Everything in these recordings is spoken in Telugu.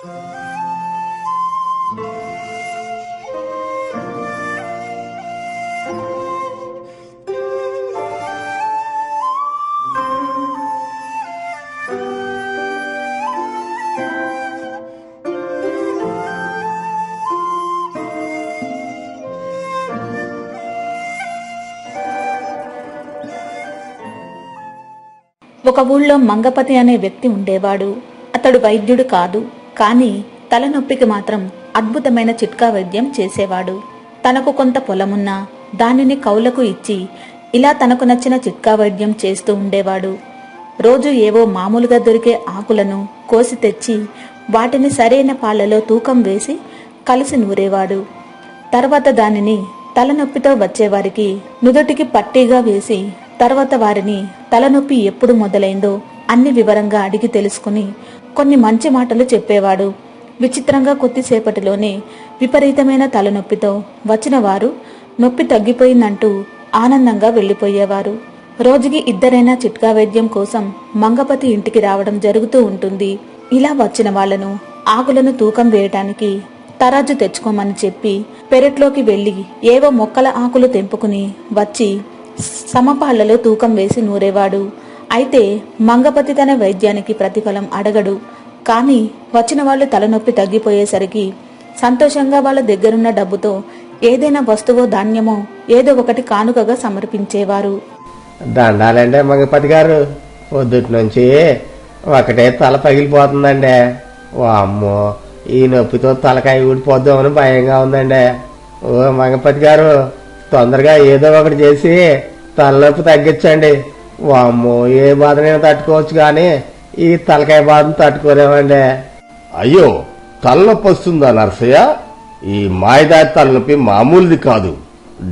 ఒక ఊళ్ళో మంగపతి అనే వ్యక్తి ఉండేవాడు. అతడు వైద్యుడు కాదు. కానీ తలనొప్పికి మాత్రం అద్భుతమైన చిట్కా వైద్యం చేసేవాడు. తనకు కొంత పొలమున్నా దానిని కౌలకు ఇచ్చి ఇలా తనకు నచ్చిన చిట్కా వైద్యం చేస్తూ ఉండేవాడు. రోజు ఏవో మామూలుగా దొరికే ఆకులను కోసి తెచ్చి వాటిని సరైన పాలలో తూకం వేసి కలిసి నూరేవాడు. తర్వాత దానిని తలనొప్పితో వచ్చేవారికి నుదుటికి పట్టీగా వేసి తర్వాత వారిని తలనొప్పి ఎప్పుడు మొదలైందో అన్ని వివరంగా అడిగి తెలుసుకుని కొన్ని మంచి మాటలు చెప్పేవాడు. విచిత్రంగా కొద్దిసేపటిలోనే విపరీతమైన తలనొప్పితో వచ్చిన వారు నొప్పి తగ్గిపోయిందంటూ ఆనందంగా వెళ్ళిపోయేవారు రోజుకి ఇద్దరైనా చిట్కా వైద్యం కోసం మంగపతి ఇంటికి రావడం జరుగుతూ ఉంటుంది. ఇలా వచ్చిన వాళ్ళను ఆకులను తూకం వేయటానికి తరాజు తెచ్చుకోమని చెప్పి పెరట్లోకి వెళ్ళి ఏవో మొక్కల ఆకులు తెంపుకుని వచ్చి సమపాళ్ళలో తూకం వేసి నూరేవాడు. అయితే మంగపతి తన వైద్యానికి ప్రతిఫలం అడగడు. కానీ వచ్చిన వాళ్ళు తలనొప్పి తగ్గిపోయేసరికి సంతోషంగా వాళ్ళ దగ్గరున్న డబ్బుతో ఏదైనా వస్తువో ధాన్యమో ఏదో ఒకటి కానుకగా సమర్పించేవారు. దండాలండి మంగపతి గారు పొద్దుటి నుంచి ఒకటే తల పగిలిపోతుందండి. ఓ అమ్మో ఈ నొప్పితో తలకాయ ఊడిపోద్దామని భయంగా ఉందండి. ఓ మంగపతి గారు తొందరగా ఏదో ఒకటి చేసి తలనొప్పి తగ్గించండి. ఓ అమ్మో ఏ బాధనైనా తట్టుకోవచ్చు కానీ ఈ తలకాయ బాధను తట్టుకోలేమండి. అయ్యో తలనొప్పి వస్తుందా నరసయ్య? ఈ మాయదారి తలనొప్పి మామూలుది కాదు.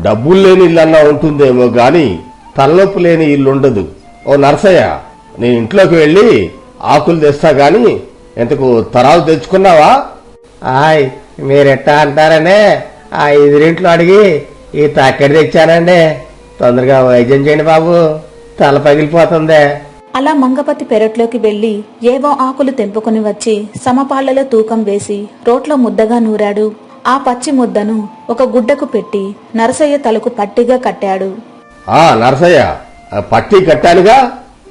డబ్బులు లేని ఇల్లన్నా ఉంటుందేమో గాని తలనొప్పి లేని ఇల్లు ఉండదు ఓ నరసయ్య నేను ఇంట్లోకి వెళ్ళి ఆకులు తెస్తా గాని ఎంతకు తరాలు తెచ్చుకున్నావా? ఆయ్ మీరెట్టా అంటారనే? ఆ ఎదురింట్లో అడిగి ఈ తక్కడి తెచ్చానండి. తొందరగా వైద్యం చేయండి బాబు. తల పగిలిపోతుంది. అలా మంగపతి పెరట్లోకి వెళ్ళి ఏవో ఆకులు తెంపుకుని వచ్చి సమపాళ్ళలో తూకం వేసి రోట్లో ముద్దగా నూరాడు. ఆ పచ్చి ముద్దను ఒక గుడ్డకు పెట్టి నరసయ్య తలకు పట్టిగా కట్టాడు. ఆ నరసయ్య పట్టీ కట్టానుగా?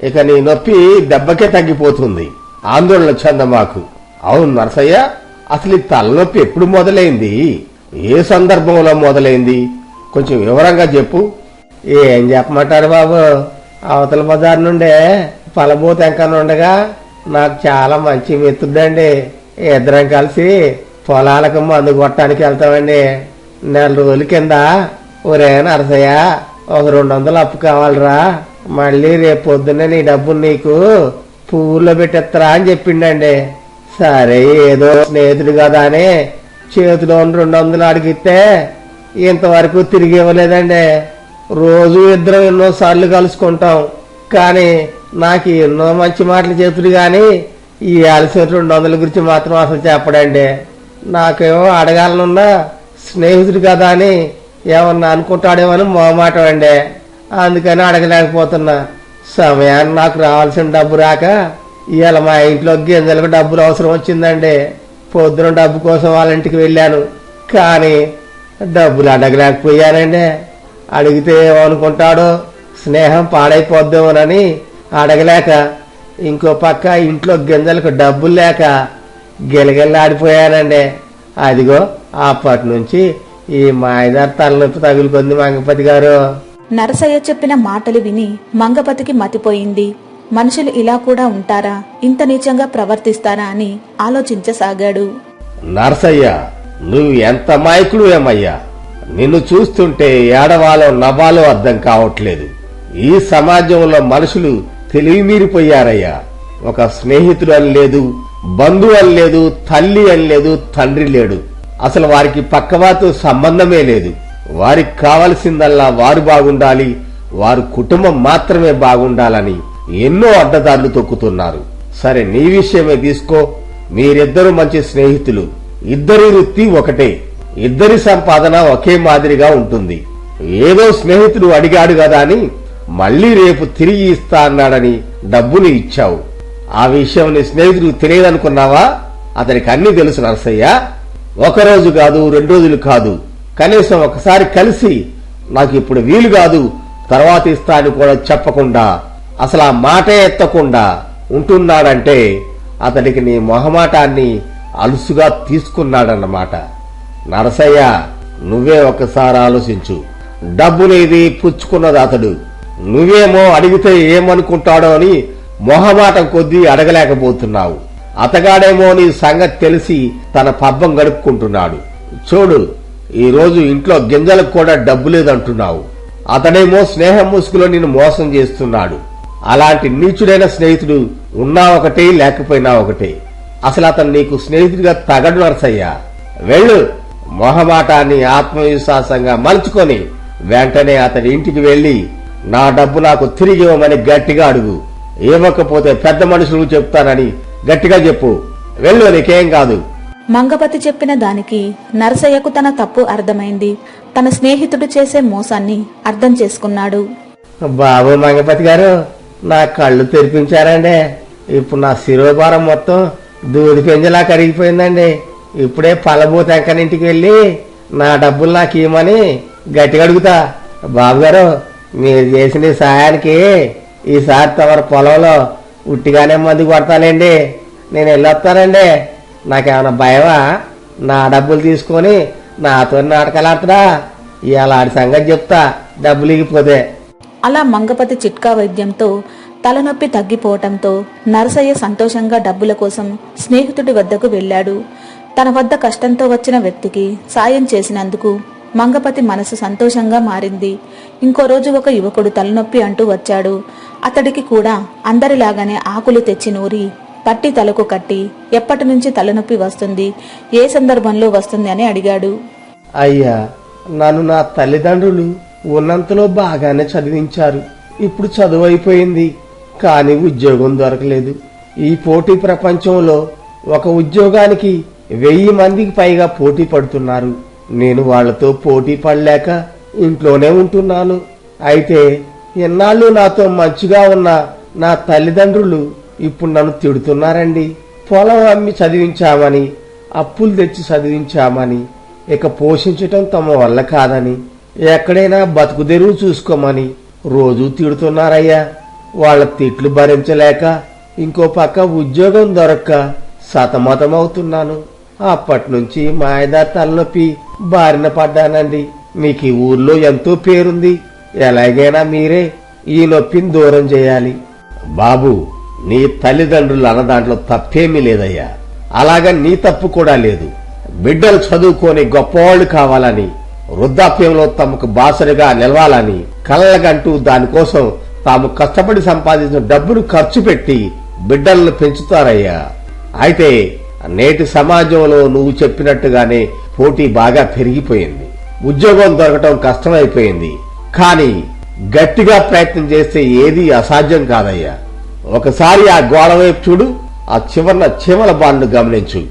ఇక నీ నొప్పి దెబ్బకే తగ్గిపోతుంది. ఆందోళన చెంద మాకు. అవును నరసయ్య అసలు ఈ తలనొప్పి ఎప్పుడు మొదలైంది? ఏ సందర్భంలో మొదలైంది? కొంచెం వివరంగా చెప్పు. ఏం చెప్పమంటారు బాబు? అవతల బజార్ నుండే పలబోత ఎంకన్నా ఉండగా నాకు చాలా మంచి మిత్రుడండి. ఇద్దరం కలిసి పొలాలకు మందు కొట్టడానికి వెళ్తామండి. నెల రోజుల కింద ఒరే నరసయ్య ఒక రెండు వందలు అప్పు కావాలిరా. మళ్ళీ రేపు పొద్దున్నే నీ డబ్బు నీకు పువ్వుల్లో పెట్టేస్తారా అని చెప్పిండండి. సరే ఏదో స్నేహితుడు కదా అని చేతిలో రెండు వందలు అడిగితే ఇంతవరకు తిరిగి ఇవ్వలేదండి. రోజు ఇద్దరం ఎన్నో సార్లు కలుసుకుంటాం. కానీ నాకు ఎన్నో మంచి మాటలు చెప్పుడు కానీ ఈ ఆలస్యం రెండు వందల గురించి మాత్రం అసలు చెప్పడండి. నాకేమో అడగాలనున్నా స్నేహితుడు కదా అని ఏమన్నా అనుకుంటాడేమని మొహమాటం అండి అందుకని అడగలేకపోతున్నా. సమయాన్ని నాకు రావాల్సిన డబ్బు రాక ఇవాళ మా ఇంట్లో గింజలకు డబ్బులు అవసరం వచ్చిందండి. పొద్దున డబ్బు కోసం వాళ్ళ ఇంటికి వెళ్ళాను. కానీ డబ్బులు అడగలేకపోయానండి. అడిగితే ఏమనుకుంటాడో? స్నేహం పాడైపోద్దామోనని అడగలేక ఇంకో పక్క ఇంట్లో గింజలకు డబ్బులు లేక గిలగిల్లాడిపోయానండి. అదిగో అప్పటి నుంచి ఈ మాయదారి తలనొప్పి తగులుకుంది మంగపతి గారు. నరసయ్య చెప్పిన మాటలు విని మంగపతికి మతిపోయింది. మనుషులు ఇలా కూడా ఉంటారా? ఇంత నీచంగా ప్రవర్తిస్తారా అని ఆలోచించసాగాడు. నరసయ్య నువ్వు ఎంత మాయకుడు ఏమయ్యా? నిన్ను చూస్తుంటే ఏడవాలో నవాలో అర్థం కావట్లేదు. ఈ సమాజంలో మనుషులు తెలివిమీరిపోయారయ్యా. ఒక స్నేహితుడు అని లేదు బంధువు అని లేదు తల్లి అని లేదు తండ్రి లేడు. అసలు వారికి పక్కవాతో సంబంధమే లేదు. వారికి కావలసిందల్లా వారు బాగుండాలి వారి కుటుంబం మాత్రమే బాగుండాలని ఎన్నో అడ్డదారులు తొక్కుతున్నారు. సరే నీ విషయమే తీసుకో. మీరిద్దరూ మంచి స్నేహితులు. ఇద్దరి వృత్తి ఒకటే. ఇద్దరి సంపాదన ఒకే మాదిరిగా ఉంటుంది. ఏదో స్నేహితుడు అడిగాడు కదా అని మళ్ళీ రేపు తిరిగి ఇస్తా అన్నాడని డబ్బులు ఇచ్చావు. ఆ విషయం నీ స్నేహితుడు తెలియదనుకున్నావా అతనికి అన్ని తెలుసు నరసయ్య. ఒకరోజు కాదు రెండు రోజులు కాదు. కనీసం ఒకసారి కలిసి నాకు ఇప్పుడు వీలు కాదు తర్వాత ఇస్తా అని కూడా చెప్పకుండా అసలు ఆ మాటే ఎత్తకుండా ఉంటున్నాడంటే అతడికి నీ మొహమాటాన్ని అలుసుగా తీసుకున్నాడన్నమాట. నరసయ్య నువ్వే ఒకసారి ఆలోచించు. డబ్బునేది పుచ్చుకున్నది అతడు. నువ్వేమో అడిగితే ఏమనుకుంటాడో అని మొహమాటం కొద్దీ అడగలేకపోతున్నావు. అతగాడేమో నీ సంగతి తెలిసి తన పబ్బం గడుపుకుంటున్నాడు. చూడు ఈరోజు ఇంట్లో గింజలకు కూడా డబ్బు లేదంటున్నావు. అతడేమో స్నేహం ముసుగులో నిన్ను మోసం చేస్తున్నాడు. అలాంటి నీచుడైన స్నేహితుడు ఉన్నా ఒకటే లేకపోయినా ఒకటే. అసలు అతను నీకు స్నేహితుడిగా తగడు నరసయ్యా. వెళ్ళు. మొహమాటాన్ని ఆత్మవిశ్వాసంగా మలుచుకొని వెంటనే అతడి ఇంటికి వెళ్ళి నా డబ్బు నాకు తిరిగి ఇవ్వమని గట్టిగా అడుగు. ఇవ్వకపోతే పెద్ద మనుషులు చెప్తానని గట్టిగా చెప్పు. వెళ్ళు నీకేం కాదు. మంగపతి చెప్పిన దానికి నరసయ్యకు తన తప్పు అర్థమైంది. తన స్నేహితుడు చేసే మోసాన్ని అర్థం చేసుకున్నాడు. బాబు మంగపతి గారు నా కళ్ళు తెరిపించారండి. ఇప్పుడు నా శిరోభారం మొత్తం దూది పెంజలా కరిగిపోయిందండి. ఇప్పుడే పలబోత ఇంటికి వెళ్ళి నా డబ్బులు నాకు ఇవ్వమని గట్టిగా అడుగుతా. బాబు గారు మీరు చేసిన సహాయానికి సాయానికి ఈసారి తమరు పొలంలో ఉట్టిగానే మందు కొడతానండి. నేను వెళ్ళొస్తానండి. నాకేమైనా భయమా? నా డబ్బులు తీసుకొని నాతో నాటకాలు ఆడతాడా? ఇవాళ ఆడి సంగతి చెప్తా. డబ్బులు ఇగిపోతే. అలా మంగపతి చిట్కా వైద్యంతో తలనొప్పి తగ్గిపోవటంతో నరసయ్య సంతోషంగా డబ్బుల కోసం స్నేహితుడి వద్దకు వెళ్ళాడు. తన వద్ద కష్టంతో వచ్చిన వ్యక్తికి సాయం చేసినందుకు మంగపతి మనసు సంతోషంగా మారింది. ఇంకో రోజు ఒక యువకుడు తలనొప్పి అంటూ వచ్చాడు. అతడికి కూడా అందరిలాగానే ఆకులు తెచ్చి నూరి పట్టి తలకు కట్టి ఎప్పటి నుంచి తలనొప్పి వస్తుంది ఏ సందర్భంలో వస్తుంది అని అడిగాడు. అయ్యా నన్ను నా తల్లిదండ్రులు ఉన్నంతలో బాగానే చదివించారు. ఇప్పుడు చదువు అయిపోయింది కానీ ఉద్యోగం దొరకలేదు. ఈ పోటీ ప్రపంచంలో ఒక ఉద్యోగానికి వెయ్యి మందికి పైగా పోటీ పడుతున్నారు. నేను వాళ్ళతో పోటీ పడలేక ఇంట్లోనే ఉంటున్నాను. అయితే ఎన్నాళ్ళు నాతో మంచిగా ఉన్న నా తల్లిదండ్రులు ఇప్పుడు నన్ను తిడుతున్నారండి. పొలం అమ్మి చదివించామని అప్పులు తెచ్చి చదివించామని ఇక పోషించటం తమ వల్ల కాదని ఎక్కడైనా బతుకుదెరువు చూసుకోమని రోజూ తిడుతున్నారయ్యా. వాళ్ళ తిట్లు భరించలేక ఇంకో పక్క ఉద్యోగం దొరక్క సతమతమవుతున్నాను. అప్పటి నుంచి మాయదా తలనొప్పి బారిన పడ్డానండి. మీకు ఈ ఊర్లో ఎంతో పేరుంది. ఎలాగైనా మీరే ఈ నొప్పిని దూరం చేయాలి. బాబు నీ తల్లిదండ్రులు అన్న దాంట్లో తప్పేమీ లేదయ్యా. అలాగా నీ తప్పు కూడా లేదు. బిడ్డలు చదువుకొని గొప్పవాళ్ళు కావాలని వృద్ధాప్యంలో తమకు బాసరిగా నిలవాలని కళ్ళగంటూ దానికోసం తాము కష్టపడి సంపాదించిన డబ్బును ఖర్చు పెట్టి బిడ్డలను పెంచుతారయ్యా. అయితే నేటి సమాజంలో నువ్వు చెప్పినట్టుగానే పోటీ బాగా పెరిగిపోయింది. ఉద్యోగం దొరకటం కష్టమైపోయింది. కానీ గట్టిగా ప్రయత్నం చేస్తే ఏది అసాధ్యం కాదయ్యా. ఒకసారి ఆ గోడ వైపు చూడు ఆ చివరన చీమల బాండ్ను గమనించు.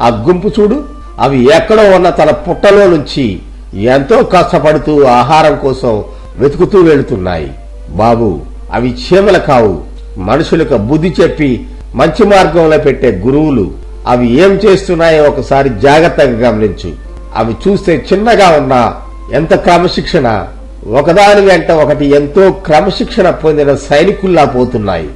ఆ గుంపు చూడు అవి ఎక్కడో ఉన్న తన పుట్టలో నుంచి ఎంతో కష్టపడుతూ ఆహారం కోసం వెతుకుతూ వెళుతున్నాయి. బాబు అవి చీమలు కావు. మనుషులకు బుద్ధి చెప్పి మంచి మార్గంలో పెట్టే గురువులు అవి ఏం చేస్తున్నాయో ఒకసారి జాగ్రత్తగా గమనించు. అవి చూస్తే చిన్నగా ఉన్నా ఎంత క్రమశిక్షణ? ఒకదాని వెంట ఒకటి ఎంతో క్రమశిక్షణ పొందిన సైనికుల్లా పోతున్నాయి.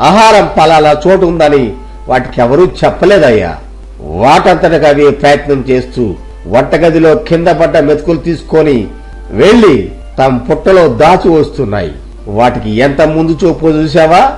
ఆహారం పలాలా చోటు ఉందని వాటికి ఎవరూ చెప్పలేదయ్యా. వాటంతటగా అవి ప్రయత్నం చేస్తూ వంటగదిలో కింద పడ్డ మెతుకులు తీసుకొని వెళ్ళి తమ పుట్టలో దాచి వస్తున్నాయి. వాటికి ఎంత ముందు చూపు చూసావా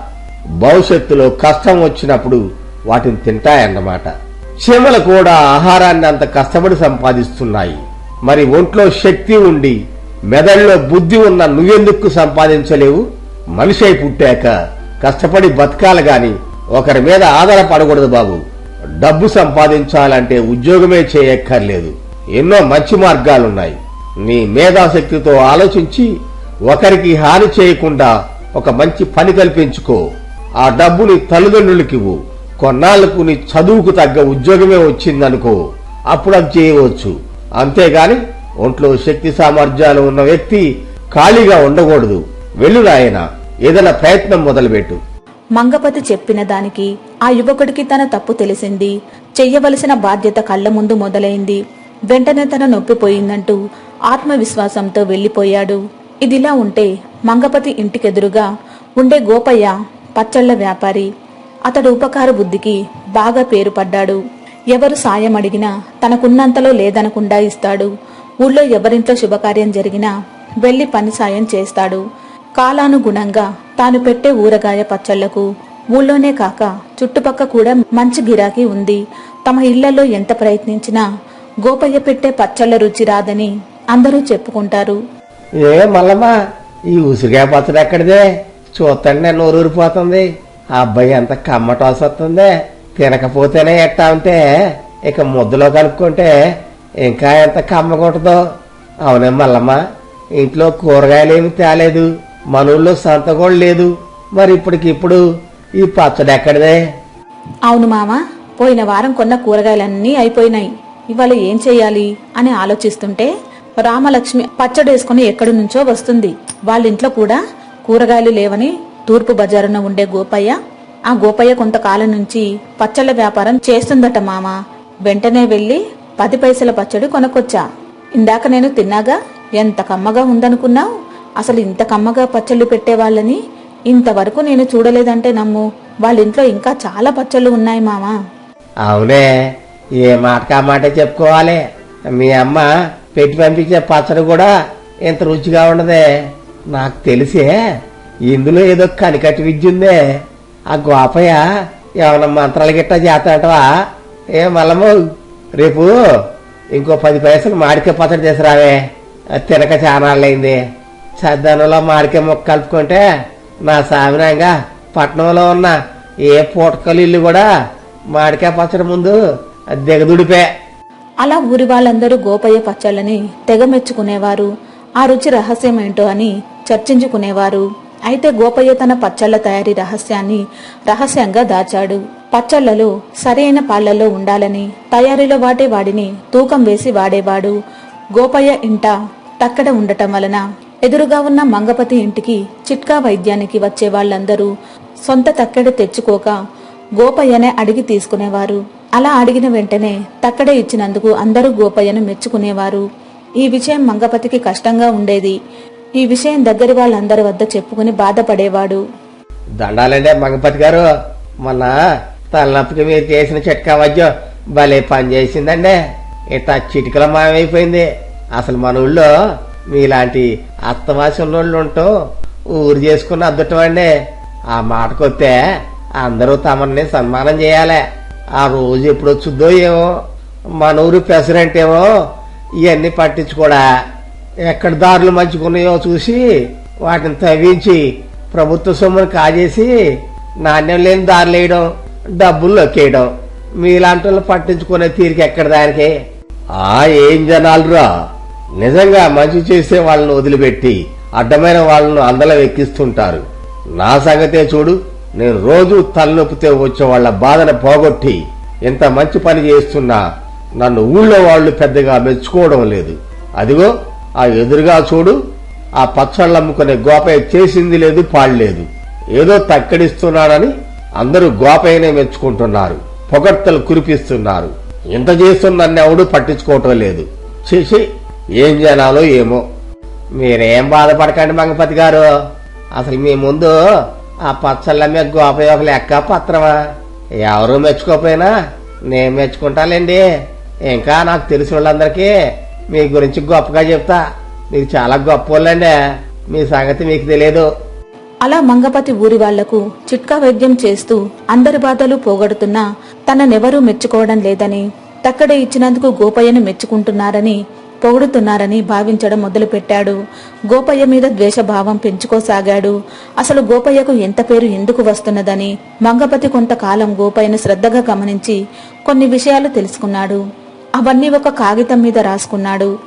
భవిష్యత్తులో కష్టం వచ్చినప్పుడు వాటిని తింటాయన్నమాట. చీమలు కూడా ఆహారాన్ని అంత కష్టపడి సంపాదిస్తున్నాయి. మరి ఒంట్లో శక్తి ఉండి మెదడులో బుద్ధి ఉన్న నువ్వెందుకు సంపాదించలేవు? మనిషి అయి పుట్టాక కష్టపడి బతకాలి గాని ఒకరి మీద ఆధారపడకూడదు బాబు. డబ్బు సంపాదించాలంటే ఉద్యోగమే చేయక్కర్లేదు. ఎన్నో మంచి మార్గాలున్నాయి. నీ మేధాశక్తితో ఆలోచించి ఒకరికి హాని చేయకుండా ఒక మంచి పని కల్పించుకో. ఆ డబ్బుని తల్లిదండ్రులకివ్వు కొన్నాళ్ళకు నీ చదువుకు తగ్గ ఉద్యోగమే వచ్చిందనుకో అప్పుడు అది చేయవచ్చు అంతేగాని ఒంట్లో శక్తి సామర్థ్యాలు ఉన్న వ్యక్తి ఖాళీగా ఉండకూడదు. వెళ్ళు నాయన ఏదైనా ప్రయత్నం మొదలుపెట్టు. మంగపతి చెప్పిన దానికి ఆ యువకుడికి తన తప్పు తెలిసింది. చెయ్యవలసిన బాధ్యత కళ్ళ ముందు మొదలైంది. వెంటనే తన నొప్పిపోయిందంటూ ఆత్మవిశ్వాసంతో వెళ్ళిపోయాడు ఇదిలా ఉంటే మంగపతి ఇంటికెదురుగా ఉండే గోపయ్య పచ్చళ్ళ వ్యాపారి అతడు ఉపకార బుద్ధికి బాగా పేరు పడ్డాడు. ఎవరు సాయం అడిగినా తనకున్నంతలో లేదనకుండా ఇస్తాడు. ఊళ్ళో ఎవరింట్లో శుభకార్యం జరిగినా వెళ్ళి పని సాయం చేస్తాడు. కాలానుగుణంగా తాను పెట్టే ఊరగాయ పచ్చళ్ళకు ఊళ్ళోనే కాక చుట్టుపక్క కూడా మంచి గిరాకీ ఉంది. తమ ఇళ్ళలో ఎంత ప్రయత్నించినా గోపయ్య పెట్టే పచ్చళ్ళ రుచి రాదని అందరూ చెప్పుకుంటారు. ఏ మల్లమ్మ ఈ ఉసిరికాయ పచ్చడి ఎక్కడిదే? చూస్తాండి నోరూరిపోతుంది. ఆ అబ్బాయి ఎంత కమ్మటాల్సి వస్తుంది? తినకపోతేనే ఎట్టా ఉంటే ఇక ముద్దలో కలుపుకుంటే ఇంకా ఎంత కమ్మకుంటుందో అవునే మల్లమ్మ ఇంట్లో కూరగాయలేమి తేలేదు మన ఊళ్ళో సంత కూడా లేదు. మరి ఇప్పటికిప్పుడు ఈ పచ్చడి ఎక్కడిదే? అవును మామ పోయిన వారం కొన్న కూరగాయలన్నీ అయిపోయినాయి. ఇవాళ ఏం చెయ్యాలి అని ఆలోచిస్తుంటే రామలక్ష్మి పచ్చడి వేసుకుని ఎక్కడి నుంచో వస్తుంది. వాళ్ళింట్లో కూడా కూరగాయలు లేవని తూర్పు బజారున ఉండే గోపయ్య ఆ గోపయ్య కొంతకాలం నుంచి పచ్చళ్ళ వ్యాపారం చేస్తుందట మామ. వెంటనే వెళ్ళి పది పైసల పచ్చడి కొనుక్కొచ్చా. ఇందాక నేను తిన్నాగా ఎంత కమ్మగా ఉందనుకున్నావు? అసలు ఇంత కమ్మగా పచ్చళ్ళు పెట్టేవాళ్ళని ఇంతవరకు నేను చూడలేదంటే నమ్ము. వాళ్ళింట్లో ఇంకా చాలా పచ్చళ్ళు ఉన్నాయి మామా. అవునే ఏ మాట మాట చెప్పుకోవాలి. మీ అమ్మ పెట్టి పంపించే పచ్చడి కూడా ఇంత రుచిగా ఉండదే. నాకు తెలిసే ఇందులో ఏదో కనికట్టి విద్య ఉందే. ఆ గోపయ్య ఏమైనా మంత్రాలు గిట్టా చేస్తాంటవా ఏ మల్లమ్మ రేపు ఇంకో పది పైసలు మాడికాయ పచ్చడి తీసురావే అది తినక చానాళ్ళైంది సద్దానంలో మాడికాయ ముక్క కలుపుకుంటే నా సామినంగా పట్నంలో ఉన్న ఏ పూటకలు ఇల్లు కూడా మాడికాయ పచ్చడి ముందు దిగదుడిపే. అలా ఊరి వాళ్ళందరూ గోపయ్య పచ్చళ్ళని తెగ మెచ్చుకునేవారు ఆ రుచి రహస్యమేంటో అని చర్చించుకునేవారు. అయితే గోపయ్య తన పచ్చళ్ళ తయారీ రహస్యాన్ని రహస్యంగా దాచాడు. పచ్చళ్ళలో సరైన పాళ్ళలో ఉండాలని తయారీలో వాడే వాడిని తూకం వేసి వాడేవాడు గోపయ్య ఇంట తక్కడ ఉండటం వలన ఎదురుగా ఉన్న మంగపతి ఇంటికి చిట్కా వైద్యానికి వచ్చే వాళ్ళందరూ సొంత తక్కెడ తెచ్చుకోక గోపయ్యనే అడిగి తీసుకునేవారు. అలా అడిగిన వెంటనే తక్కడే ఇచ్చినందుకు అందరూ గోపయ్యను మెచ్చుకునేవారు. ఈ విషయం మంగపతికి కష్టంగా ఉండేది. ఈ విషయం దగ్గరి వాళ్ళందరి వద్ద చెప్పుకుని బాధపడేవాడు. దండాలండి మగపతి గారు మొన్న తలనొప్పికి మీరు చేసిన చిట్కా వద్యం భలే పని చేసిందండి. ఇంత చిటికల మాయమైపోయింది. అసలు మన ఊళ్ళో మీలాంటి అత్తవాసి ఉంటూ ఊరు చేసుకుని అద్దుటం అండి. ఆ మాటకొస్తే అందరూ తమని సన్మానం చేయాలి. ఆ రోజు ఎప్పుడు వచ్చుద్దో ఏమో మన ఊరు ప్రెసిడెంట్ ఏమో ఇవన్నీ పట్టించుకోడా ఎక్కడ దారులు మంచుకున్నాయో చూసి వాటిని తవ్వించి ప్రభుత్వ సొమ్మును కాజేసి నాణ్యం లేని దారులు వేయడం డబ్బులు లొక్కేయడం. మీలాంటి వాళ్ళు పట్టించుకునే తీరిక ఎక్కడ దానికి? ఆ ఏం జనాలురా? నిజంగా మంచి చేసే వాళ్ళని వదిలిపెట్టి అడ్డమైన వాళ్ళను అందలం ఎక్కిస్తుంటారు. నా సంగతే చూడు నేను రోజు తలనొప్పితే వచ్చే వాళ్ళ బాధను పోగొట్టి ఇంత మంచి పని చేస్తున్నా నన్ను ఊళ్ళో వాళ్ళు పెద్దగా మెచ్చుకోవడం లేదు. అదిగో ఆ ఎదురుగా చూడు ఆ పచ్చళ్ళు అమ్ముకునే గోపయ్య చేసింది లేదు పాడలేదు ఏదో తక్కడిస్తున్నాడని అందరూ గోపయ్యనే మెచ్చుకుంటున్నారు పొగడ్తలు కురిపిస్తున్నారు. ఇంత చేస్తున్న ఎవడు పట్టించుకోవటం లేదు. చేసి ఏం జనాలో ఏమో. మీరేం బాధపడకండి మంగపతి గారు. అసలు మీ ముందు ఆ పచ్చళ్ళ మీద గోపయ్య ఒక లెక్క పత్రమా? ఎవరు మెచ్చుకోపోయినా నేను మెచ్చుకుంటాలేండి ఇంకా నాకు తెలిసిన వాళ్ళందరికీ మీ గురించి గొప్పగా చెప్తా. మీరు చాలా గొప్ప వాళ్ళండి మీ సంగతి మీకు తెలియదు అలా మంగపతి ఊరి వాళ్ళకు చిట్కా వైద్యం చేస్తూ అందరి బాధలు పోగొడుతున్నా తననెవరూ మెచ్చుకోవడం లేదని తక్కడే ఇచ్చినందుకు గోపయ్యను మెచ్చుకుంటున్నారని పొగుడుతున్నారని భావించడం మొదలుపెట్టాడు. గోపయ్య మీద ద్వేషభావం పెంచుకోసాగాడు. అసలు గోపయ్యకు ఎంత పేరు ఎందుకు వస్తున్నదని మంగపతి కొంతకాలం గోపయ్యను శ్రద్ధగా గమనించి కొన్ని విషయాలు తెలుసుకున్నాడు. అవన్నీ ఒక కాగితం మీద రాసుకున్నాడు.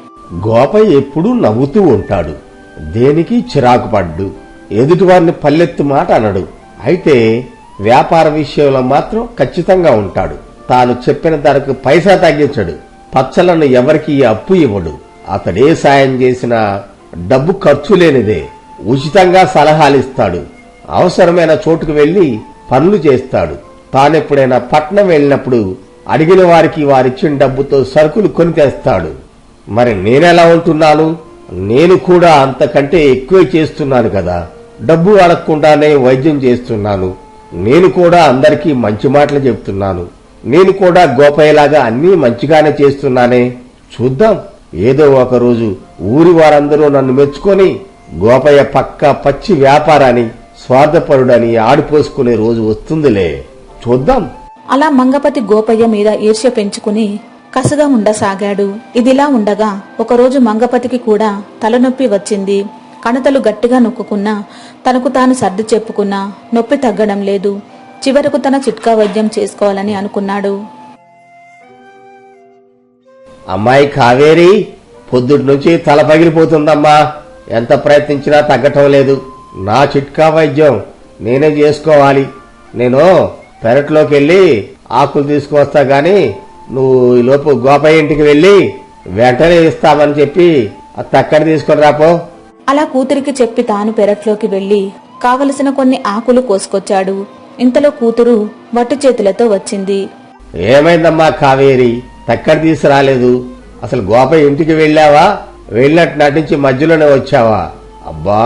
గోపయ్య ఎప్పుడూ నవ్వుతూ ఉంటాడు. దేనికి చిరాకు పడ్డు. ఎదుటివారిని పల్లెత్తు మాట అనడు. అయితే వ్యాపార విషయంలో మాత్రం ఖచ్చితంగా ఉంటాడు. తాను చెప్పిన ధరకు పైసా తగ్గించడు. పచ్చలను ఎవరికి అప్పు ఇవ్వడు. అతడే సాయం చేసినా డబ్బు ఖర్చు లేనిదే ఉచితంగా సలహాలిస్తాడు అవసరమైన చోటుకు వెళ్ళి పనులు చేస్తాడు. తానెప్పుడైనా పట్నం వెళ్ళినప్పుడు అడిగిన వారికి వారిచ్చిన డబ్బుతో సరుకులు కొని తెస్తాడు మరి నేనెలా ఉంటున్నాను? నేను కూడా అంతకంటే ఎక్కువే చేస్తున్నాను కదా. డబ్బు అడగకుండానే వైద్యం చేస్తున్నాను. నేను కూడా అందరికీ మంచి మాటలు చెప్తున్నాను. నేను కూడా గోపయ్యలాగా అన్నీ మంచిగానే చేస్తున్నానే. చూద్దాం. ఏదో ఒక రోజు ఊరి వారందరూ నన్ను మెచ్చుకొని గోపయ్య పక్క పచ్చి వ్యాపారాన్ని స్వార్థపరుడని ఆడిపోసుకునే రోజు వస్తుందిలే. చూద్దాం. అలా మంగపతి గోపయ్య మీద ఈర్ష్య పెంచుకుని కసగా ఉండసాగాడు. ఇదిలా ఉండగా ఒకరోజు మంగపతికి కూడా తలనొప్పి వచ్చింది. కణతలు గట్టిగా నొక్కుకున్నా తనకు తాను సర్ది చెప్పుకున్నా నొప్పి తగ్గడం లేదు. చివరకు తన చిట్కా వైద్యం చేసుకోవాలని అనుకున్నాడు. అమ్మాయి కావేరి పొద్దుటి నుంచి తల పగిలిపోతుందమ్మా. ఎంత ప్రయత్నించినా తగ్గటం లేదు. నా చిట్కా వైద్యం నేనే చేసుకోవాలి. నేను పెరట్లోకి వెళ్ళి ఆకులు తీసుకువస్తా గాని నువ్వు ఈ లోపు గోపయ్య ఇంటికి వెళ్ళి వెంటనే ఇస్తామని చెప్పి ఆ తక్కడ తీసుకొని రాపో అలా కూతురికి చెప్పి తాను పెరట్లోకి వెళ్ళి కావలసిన కొన్ని ఆకులు కోసుకొచ్చాడు. ఇంతలో కూతురు వట్టు చేతులతో వచ్చింది. ఏమైందమ్మా కావేరి? తక్కడ తీసుకురాలేదు అసలు గోపయ్య ఇంటికి వెళ్ళావా? వెళ్ళినట్టు నటించి మధ్యలోనే వచ్చావా? అబ్బా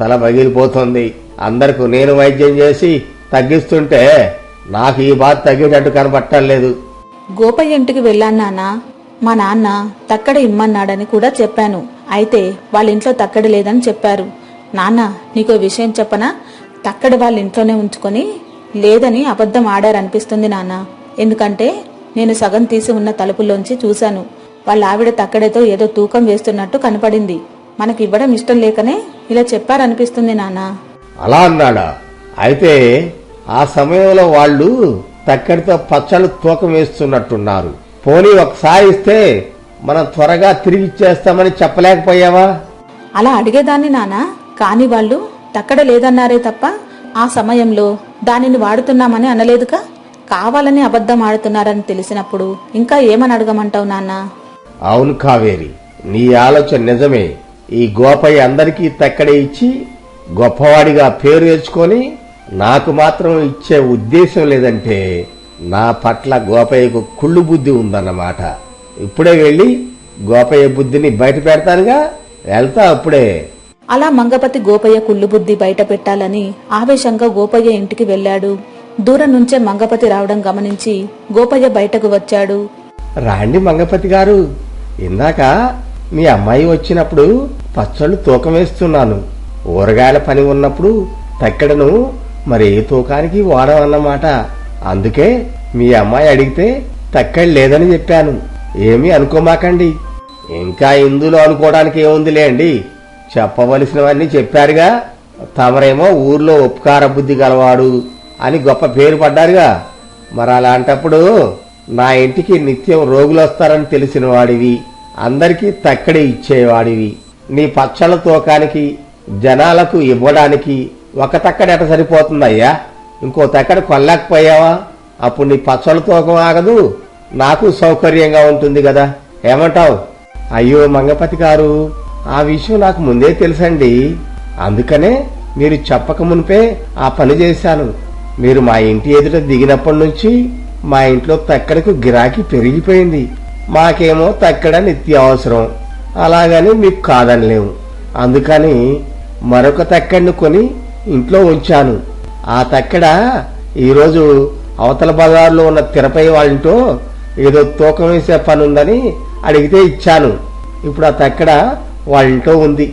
తల పగిలిపోతుంది. అందరికి నేను వైద్యం చేసి తగ్గిస్తుంటే నాకు ఈ బాధ తగ్గేటట్టు కనపట్టలేదు గోపయ్య ఇంటికి వెళ్ళాను నాన్న. మా నాన్న తక్కడ ఇమ్మన్నాడని కూడా చెప్పాను. అయితే వాళ్ళ ఇంట్లో తక్కడి లేదని చెప్పారు. నాన్న నీకో విషయం చెప్పనా? తక్కడి వాళ్ళ ఇంట్లోనే ఉంచుకొని లేదని అబద్ధం ఆడారనిపిస్తుంది నాన్న. ఎందుకంటే నేను సగం తీసి ఉన్న తలుపులోంచి చూశాను. వాళ్ళ ఆవిడ తక్కడితో ఏదో తూకం వేస్తున్నట్టు కనపడింది. మనకి ఇవ్వడం ఇష్టం లేకనే ఇలా చెప్పారనిపిస్తుంది నాన్న. అలా అన్నాడా? అయితే ఆ సమయంలో వాళ్ళు తక్కడితో పచ్చళ్ళు తూకం వేస్తున్నట్టున్నారు. పోనీ ఒకసారి ఇస్తే మనం త్వరగా తిరిగి ఇచ్చేస్తామని చెప్పలేకపోయావా? అలా అడిగేదాన్ని నానా. కాని వాళ్ళు తక్కడ లేదన్నారే తప్ప ఆ సమయంలో దానిని వాడుతున్నామని అనలేదుగా? కావాలని అబద్ధం ఆడుతున్నారని తెలిసినప్పుడు ఇంకా ఏమని అడగమంటావు నాన్నా? అవును కావేరి నీ ఆలోచన నిజమే. ఈ గోపయ్య అందరికీ తక్కడే ఇచ్చి గొప్పవాడిగా పేరు తెచ్చుకొని నాకు మాత్రం ఇచ్చే ఉద్దేశం లేదంటే నా పట్ల గోపయ్యకు కుళ్ళు బుద్ధి ఉందన్నమాట. ఇప్పుడే వెళ్ళి గోపయ్య బుద్ధిని బయట పెడతానుగా? వెళ్తా అప్పుడే. అలా మంగపతి గోపయ్య కుళ్ళు బుద్ధి బయట పెట్టాలని ఆవేశంగా గోపయ్య ఇంటికి వెళ్ళాడు. దూరం నుంచే మంగపతి రావడం గమనించి గోపయ్య బయటకు వచ్చాడు. రాండి మంగపతి గారు. ఇందాక మీ అమ్మాయి వచ్చినప్పుడు పచ్చళ్ళు తూకం వేస్తున్నాను. ఊరగాయల పని ఉన్నప్పుడు తక్కడను మరి ఏ తూకానికి వాడమన్నమాట అందుకే మీ అమ్మాయి అడిగితే తక్కడి లేదని చెప్పాను. ఏమీ అనుకోమాకండి. ఇంకా ఇందులో అనుకోవడానికి ఏముందిలే అండి? చెప్పవలసినవన్నీ చెప్పారుగా. తమరేమో ఊర్లో ఉపకార బుద్ధి గలవాడు అని గొప్ప పేరు పడ్డారుగా. మరి అలాంటప్పుడు నా ఇంటికి నిత్యం రోగులు వస్తారని తెలిసిన వాడివి. అందరికీ తక్కడే ఇచ్చేవాడివి. నీ పచ్చళ్ళ తూకానికి జనాలకు ఇవ్వడానికి ఒక తక్కడి ఎట సరిపోతుందయ్యా? ఇంకో తక్కడి కొనలేకపోయావా? అప్పుడు నీ పచ్చళ్ళ తూకం ఆగదు. నాకు సౌకర్యంగా ఉంటుంది కదా. ఏమంటావు? అయ్యో మంగపతి గారు ఆ విషయం నాకు ముందే తెలుసండి. అందుకనే మీరు చెప్పక మునిపే ఆ పని చేశాను. మీరు మా ఇంటి ఎదుట దిగినప్పటి నుంచి మా ఇంట్లో తక్కడకు గిరాకీ పెరిగిపోయింది. మాకేమో తక్కడ నిత్యావసరం. అలాగని మీకు కాదనలేము. అందుకని మరొక తక్కడిని కొని ఇంట్లో ఉంచాను. ఆ తక్కడ ఈరోజు అవతల బజార్లో ఉన్న తిరపై వాళ్ళంటో ఏదో తూకం వేసే పని ఉందని అడిగితే ఇచ్చాను. ఇప్పుడు ఆ తక్కడ వాళ్ళంటో ఉంది.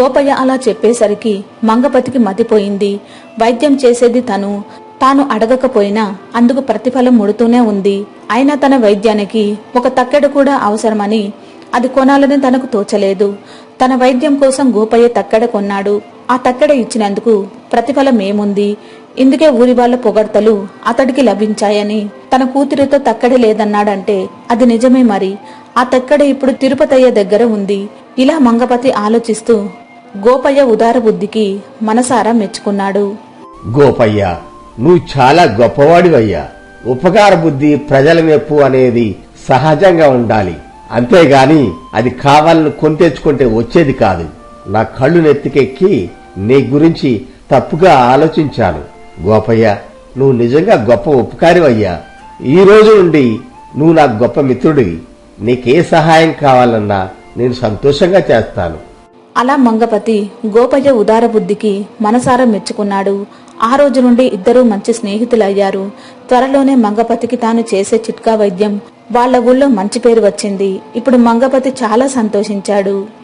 గోపయ్య అలా చెప్పేసరికి మంగపతికి మతిపోయింది. వైద్యం చేసేది తను. తాను అడగకపోయినా అందుకు ప్రతిఫలం ముడుతూనే ఉంది. అయినా తన వైద్యానికి ఒక తక్కెడ కూడా అవసరమని అది కొనాలని తనకు తోచలేదు. తన వైద్యం కోసం గోపయ్య తక్కెడ కొన్నాడు. ఆ తక్కెడ ఇచ్చినందుకు ప్రతిఫలం ఏముంది? ఇందుకే ఊరి వాళ్ళ పొగడ్తలు అతడికి లభించాయని తన కూతురితో తక్కడే లేదన్నాడంటే అది నిజమే మరి. ఆ తక్కడ ఇప్పుడు తిరుపతయ్య దగ్గర ఉంది. ఇలా మంగపతి ఆలోచిస్తూ గోపయ్య ఉదార బుద్ధికి మనసారా మెచ్చుకున్నాడు. గోపయ్య నువ్వు చాలా గొప్పవాడివయ్యా. ఉపకార బుద్ధి ప్రజల మెప్పు అనేది సహజంగా ఉండాలి. అంతేగాని అది కావాలని కొని తెచ్చుకుంటే వచ్చేది కాదు. నా కళ్ళు నెత్తికెక్కి నీ గురించి తప్పుగా ఆలోచించాను. గోపయ్య నువ్వు నిజంగా గొప్ప ఉపకారివయ్యా. ఈ రోజు నుండి నువ్వు నాకు గొప్ప మిత్రుడివి. నీకే సహాయం కావాలన్నా నేను సంతోషంగా చేస్తాను. అలా మంగపతి గోపయ్య ఉదార బుద్ధికి మనసారా మెచ్చుకున్నాడు. ఆ రోజు నుండి ఇద్దరూ మంచి స్నేహితులయ్యారు. త్వరలోనే మంగపతికి తాను చేసే చిట్కా వైద్యం వాళ్ళ ఊళ్ళో మంచి పేరు వచ్చింది. ఇప్పుడు మంగపతి చాలా సంతోషించాడు.